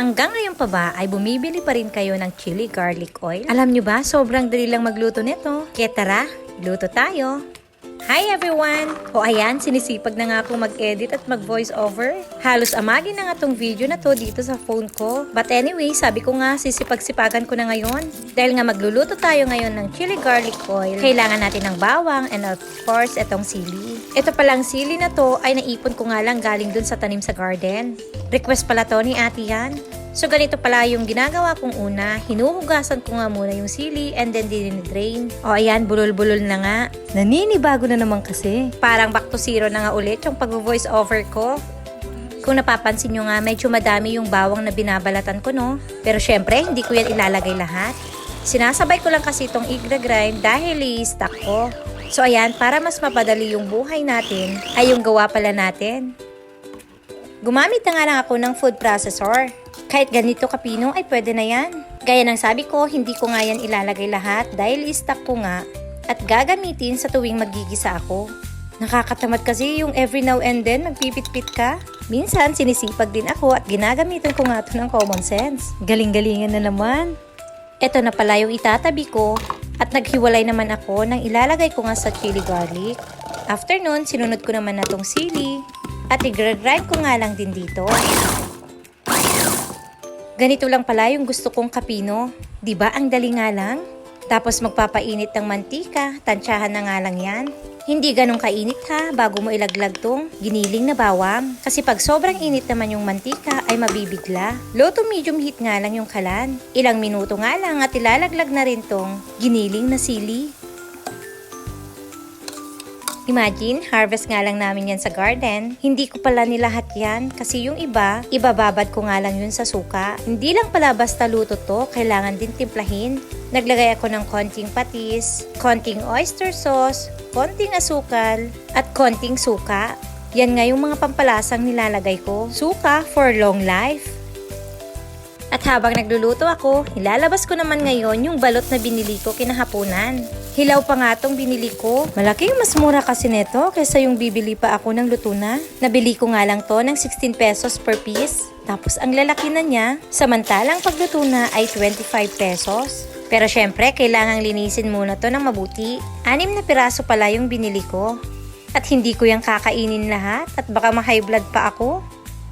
Hanggang ngayon pa ba ay bumibili pa rin kayo ng chili garlic oil? Alam nyo ba, sobrang dali lang magluto nito. Kaya tara, luto tayo. Hi everyone! O ayan, sinisipag na nga akong mag-edit at mag-voice over. Halos amagin na nga tong video na to dito sa phone ko. But anyway, sabi ko nga, sisipag-sipagan ko na ngayon. Dahil nga magluluto tayo ngayon ng chili garlic oil, kailangan natin ng bawang and of course, itong sili. Ito palang sili na to ay naipon ko nga lang galing dun sa tanim sa garden. Request pala to ni ate yan. So ganito pala yung ginagawa kong una, hinuhugasan ko nga muna yung sili and then dinidrain. O ayan, bulol-bulol na nga. Naninibago na naman kasi. Parang back to zero na nga ulit yung pag-voice over ko. Kung napapansin nyo nga, medyo madami yung bawang na binabalatan ko, no? Pero syempre, hindi ko yan ilalagay lahat. Sinasabay ko lang kasi itong igra-grind dahil i-stack ko. So ayan, para mas mapadali yung buhay natin, ay yung gawa pala natin. Gumamit na nga lang ako ng food processor. Kahit ganito kapino ay pwede na yan. Gaya ng sabi ko, hindi ko nga yan ilalagay lahat dahil i-stack ko nga at gagamitin sa tuwing magigisa ako. Nakakatamad kasi yung every now and then magpipit-pit ka. Minsan sinisipag din ako at ginagamitan ko nga ito ng common sense. Galing-galingan na naman. Ito na pala yung itatabi ko at naghiwalay naman ako nang ilalagay ko nga sa chili garlic. After nun, sinunod ko naman na tong sili at i-grind ko nga lang din dito. Ganito lang pala yung gusto kong kapino. ba ang dali nga lang? Tapos magpapainit ng mantika, tansyahan na nga lang yan. Hindi ganun kainit ha bago mo ilaglag tong giniling na bawang. Kasi pag sobrang init naman yung mantika ay mabibigla. Low to medium heat nga lang yung kalan. Ilang minuto nga lang at ilalaglag na rin tong giniling na sili. Imagine, harvest nga lang namin yan sa garden. Hindi ko pala nilahat yan kasi yung iba, ibababad ko nga lang yun sa suka. Hindi lang pala basta luto to, kailangan din timplahin. Naglagay ako ng konting patis, konting oyster sauce, konting asukal, at konting suka. Yan nga yung mga pampalasang nilalagay ko. Suka for long life. At habang nagluluto ako, nilalabas ko naman ngayon yung balot na binili ko kinahaponan. Hilaw pa nga tong binili ko. Malaking mas mura kasi neto kaysa yung bibili pa ako ng luto na. Nabili ko nga lang to ng 16 pesos per piece. Tapos ang lalaki na niya, samantalang pagluto na ay 25 pesos. Pero syempre, kailangang linisin muna to ng mabuti. Anim na piraso pala yung binili ko. At hindi ko yung kakainin lahat at baka ma-high blood pa ako.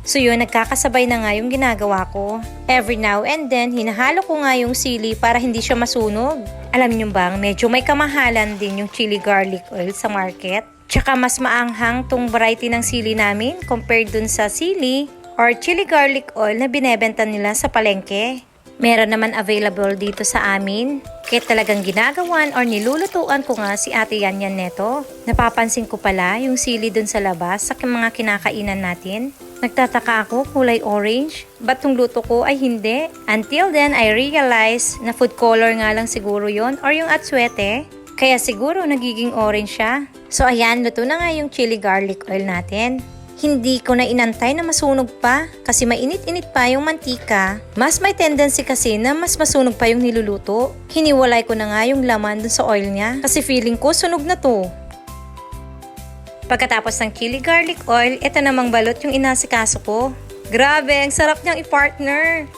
So yun, nagkakasabay na nga yung ginagawa ko. Every now and then, hinahalo ko nga yung sili para hindi siya masunog. Alam niyo bang, medyo may kamahalan din yung chili garlic oil sa market. Tsaka mas maanghang tong variety ng sili namin compared dun sa sili or chili garlic oil na binebenta nila sa palengke. Meron naman available dito sa amin. Kaya talagang ginagawan or nilulutuan ko nga si Ate Yanyan neto. Napapansin ko pala yung sili dun sa labas sa mga kinakainan natin. Nagtataka ako kulay orange. Ba't tong luto ko ay hindi? Until then, I realized na food color nga lang siguro yon or yung atswete. Kaya siguro nagiging orange siya. So ayan, luto na nga yung chili garlic oil natin. Hindi ko na inantay na masunog pa kasi mainit-init pa yung mantika. Mas may tendency kasi na mas masunog pa yung niluluto. Hiniwalay ko na nga yung laman dun sa oil niya kasi feeling ko sunog na to. Pagkatapos ng chili garlic oil, ito namang balot yung inasikaso ko. Grabe, ang sarap niyang i-partner.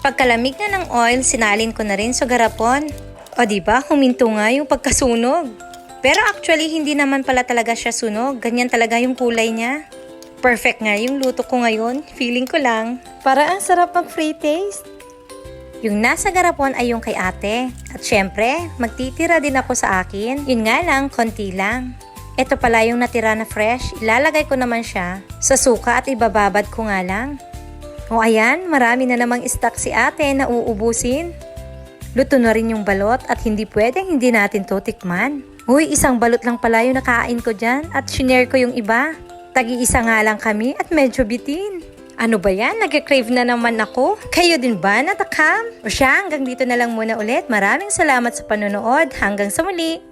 Pagkalamig na ng oil, sinalin ko na rin sa garapon. O di ba, huminto nga yung pagkasunog. Pero actually, hindi naman pala talaga siya sunog. Ganyan talaga yung kulay niya. Perfect nga yung luto ko ngayon. Feeling ko lang. Para ang sarap mag free taste. Yung nasa garapon ay yung kay ate. At syempre, magtitira din ako sa akin. Yun nga lang, konti lang. Ito pala yung natira na fresh. Ilalagay ko naman siya sa suka at ibababad ko nga lang. O ayan, marami na namang stock si ate na uubusin. Luto na rin yung balot at hindi pwedeng hindi natin to tikman. Uy, isang balot lang pala yung nakain ko dyan at shinare ko yung iba. Tagi-isa nga lang kami at medyo bitin. Ano ba yan? Nag-crave na naman ako. Kayo din ba natakam? O siya, hanggang dito na lang muna ulit. Maraming salamat sa panonood. Hanggang sa muli.